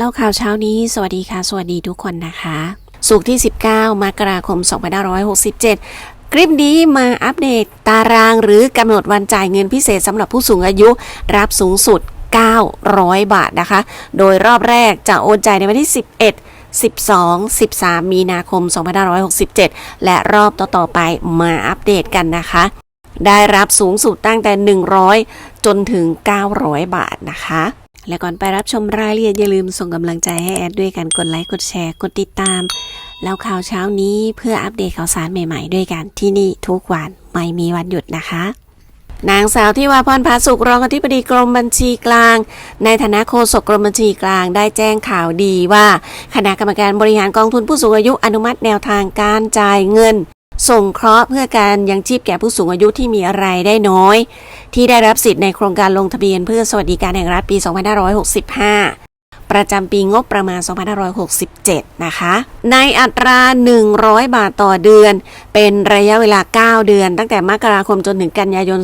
เล่าข่าวเช้านี้ สวัสดีค่ะ สวัสดีทุกคนนะคะ สุกที่ 19 มกราคม 2567คลิปนี้มาอัปเดตตารางหรือกำหนดวันจ่ายเงินพิเศษสำหรับผู้สูงอายุรับสูงสุด 900 บาทนะคะ โดยรอบแรกจะโอนจ่ายในวันที่ 11 12 13 มีนาคม 2567 และรอบต่อๆไปมาอัปเดตกันนะคะ ได้รับสูงสุดตั้งแต่ 100 จนถึง 900 บาทนะคะ และก่อนไปรับชมรายละเอียดอย่าลืมส่งกำลังใจให้แอดด้วยกันกดไลค์กดแชร์กดติดตาม แล้วข่าวเช้านี้เพื่ออัปเดตข่าวสารใหม่ๆ ด้วยกันที่นี่ทุกวันไม่มีวันหยุดนะคะนางสาวที่วาพรพาสุขรองอธิบดีกรมบัญชีกลาง ในฐานะโฆษกกรมบัญชีกลางได้แจ้งข่าวดีว่า คณะกรรมการบริหารกองทุนผู้สูงอายุอนุมัติแนวทางการจ่ายเงิน ส่งเคราะห์เพื่อการยังชีพแก่ผู้สูงอายุที่มีรายได้น้อย ที่ได้รับสิทธิ์ในโครงการลงทะเบียนเพื่อสวัสดิการแห่งรัฐปี 2565ประจำปีงบประมาณ 2567 นะคะ ในอัตรา 100 บาทต่อเดือน เป็นระยะเวลา 9 เดือน ตั้งแต่มกราคมจนถึงกันยายน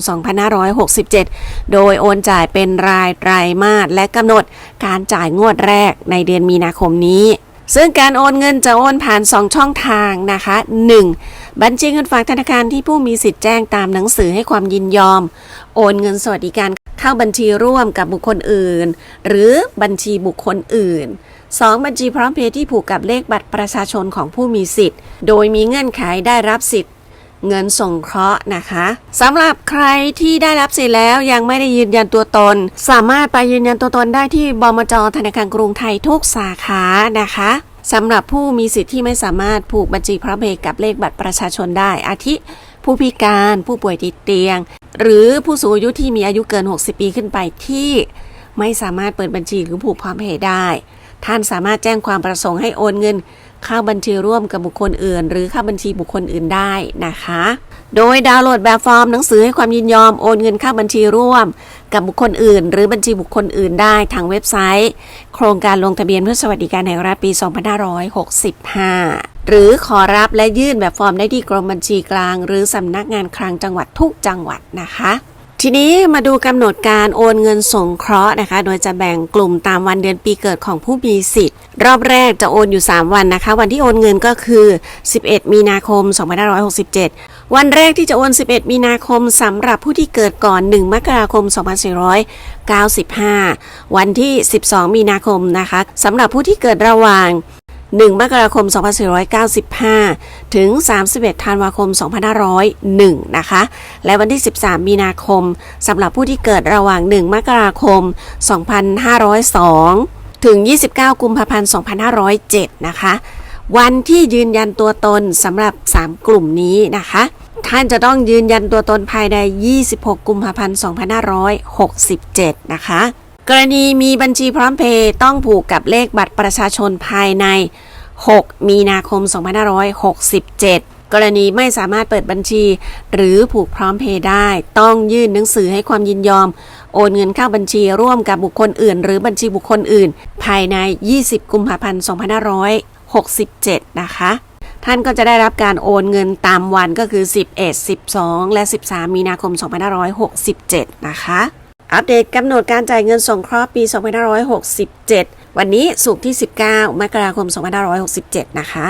2567 โดยโอนจ่ายเป็นรายไตรมาสและกำหนดการจ่ายงวดแรกในเดือนมีนาคมนี้ ซึ่งการโอนเงินจะโอนผ่าน 2 ช่องทางนะคะ 1. บัญชีเงินฝากธนาคารที่ผู้มีสิทธิ์แจ้งตามหนังสือให้ความยินยอม โอนเงินสวัสดิการเข้าบัญชีร่วมกับบุคคลอื่น หรือบัญชีบุคคลอื่น 2. บัญชีพร้อมเพย์ที่ผูกกับเลขบัตรประชาชนของผู้มีสิทธิ์ โดยมีเงื่อนไขได้รับสิทธิ์ เงินส่งเคราะห์นะคะสำหรับใครที่ได้รับสิทธิ์แล้วยังไม่ได้ยืนยันตัวตน สามารถไปยืนยันตัวตนได้ที่บมจธนาคารกรุงไทยทุกสาขานะคะสำหรับผู้มีสิทธิ์ที่ไม่สามารถผูกบัญชีพร้อมเพย์กับเลขบัตรประชาชนได้ อาทิ ผู้พิการผู้ป่วยติดเตียง หรือผู้สูงอายุที่มีอายุเกิน 60 ปีขึ้นไปที่ ไม่สามารถเปิดบัญชีหรือผูกพร้อมเพย์ได้ ท่านสามารถแจ้งความประสงค์ให้โอนเงิน เข้าบัญชีร่วมกับบุคคลอื่น หรือเข้าบัญชีบุคคลอื่นได้นะคะ โดยดาวน์โหลดแบบฟอร์มหนังสือให้ความยินยอมโอนเงินเข้าบัญชีร่วม กับบุคคลอื่น หรือบัญชีบุคคลอื่นได้ทางเว็บไซต์ โครงการลงทะเบียนเพื่อสวัสดิการแห่งรัฐปี 2565หรือขอรับและยื่นแบบฟอร์มได้ที่กรมบัญชีกลาง หรือสำนักงานคลังจังหวัดทุกจังหวัดนะคะ ทีนี้มาดูกำหนดการโอนเงินสงเคราะห์นะคะ โดยจะแบ่งกลุ่มตามวันเดือนปีเกิดของผู้มีสิทธิ์ รอบแรกจะโอนอยู่ 3 วันนะคะ วันที่โอนเงินก็คือ 11 มีนาคม 2567 วันแรกที่จะโอน 11 มีนาคมสำหรับผู้ที่เกิดก่อน 1 มกราคม 2495 วันที่ 12 มีนาคมนะคะสำหรับผู้ที่เกิดระหว่าง 1 มกราคม 2495 ถึง 31 ธันวาคม 2501 นะคะ และวันที่ 13 มีนาคมสำหรับผู้ที่เกิดระหว่าง 1 มกราคม 2502 ถึง 29 กุมภาพันธ์ 2507 นะคะ วันที่ยืนยันตัวตนสำหรับ 3 กลุ่มนี้นะคะท่านจะต้องยืนยันตัวตนภายใน 26 กุมภาพันธ์ 2567 นะคะ กรณีมีบัญชีพร้อมเพย์ต้องผูกกับเลขบัตรประชาชนภายใน 6 มีนาคม 2567 กรณีไม่สามารถเปิดบัญชี หรือผูกพร้อมเพย์ได้ ต้องยื่นหนังสือให้ความยินยอม โอนเงินเข้าบัญชีร่วมกับบุคคลอื่น หรือบัญชีบุคคลอื่น ภายใน 20 กุมภาพันธ์ 2567 นะคะ ท่านก็จะได้รับการโอนเงินตามวันก็คือ 11 12 และ 13 มีนาคม 2567 นะคะ อัปเดตกำหนดการจ่ายเงินสงเคราะห์ปี 2567 วันนี้สุกที่ 19 มกราคม 2567 นะคะ